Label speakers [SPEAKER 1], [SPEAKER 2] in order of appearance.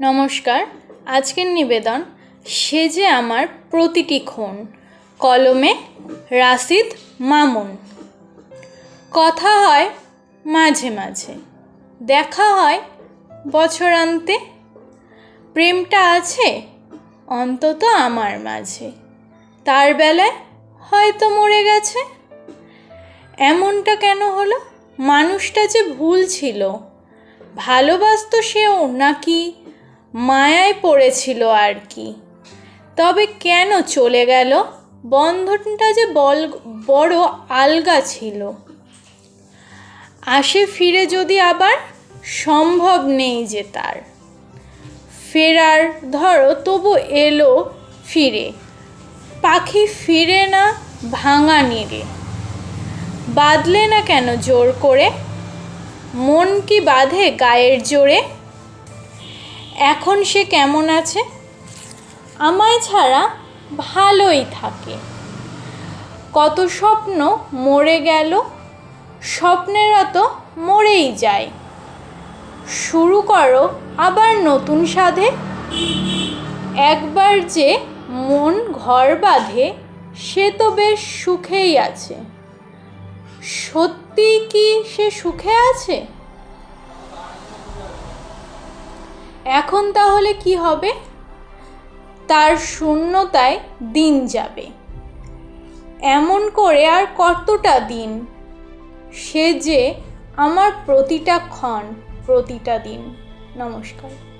[SPEAKER 1] নমস্কার, আজকের নিবেদন, সে যে আমার প্রতিটি ক্ষণ কলমে রাশিদ মামুন। কথা হয় মাঝে মাঝে, দেখা হয় বছরান্তে প্রেমটা আছে অন্তত আমার মাঝে, তার বেলায় হয়তো মরে গেছে। এমনটা কেন হলো? মানুষটা যে ভুল ছিল, ভালোবাসতো সেও নাকি মায়ায় পড়েছিল আর কি। তবে কেন চলে গেল? বন্ধনটা যে বল, বড় আলগা ছিল। আসে ফিরে যদি আবার, সম্ভব নেই যে তার। ফেরার, ধরো, তবু এলো ফিরে। পাখি ফিরে না, ভাঙা নিরে। বাঁধলে না কেন জোর করে? মন কি বাঁধে গায়ের জোরে? এখন সে কেমন আছে? আমায় ছাড়া ভালোই থাকে। কত স্বপ্ন মরে গেল, স্বপ্নেরা তো মরেই যায়। শুরু করো আবার নতুন সাধে। একবার যে মন ঘর বাঁধে, সে তো বেশ সুখেই আছে। সত্যি কি সে সুখে আছে? এখন তাহলে কি হবে? তার শূন্যতায় দিন যাবে। এমন করে আর কতটা দিন? সে যে আমার প্রতিটা ক্ষণ, প্রতিটা দিন। নমস্কার।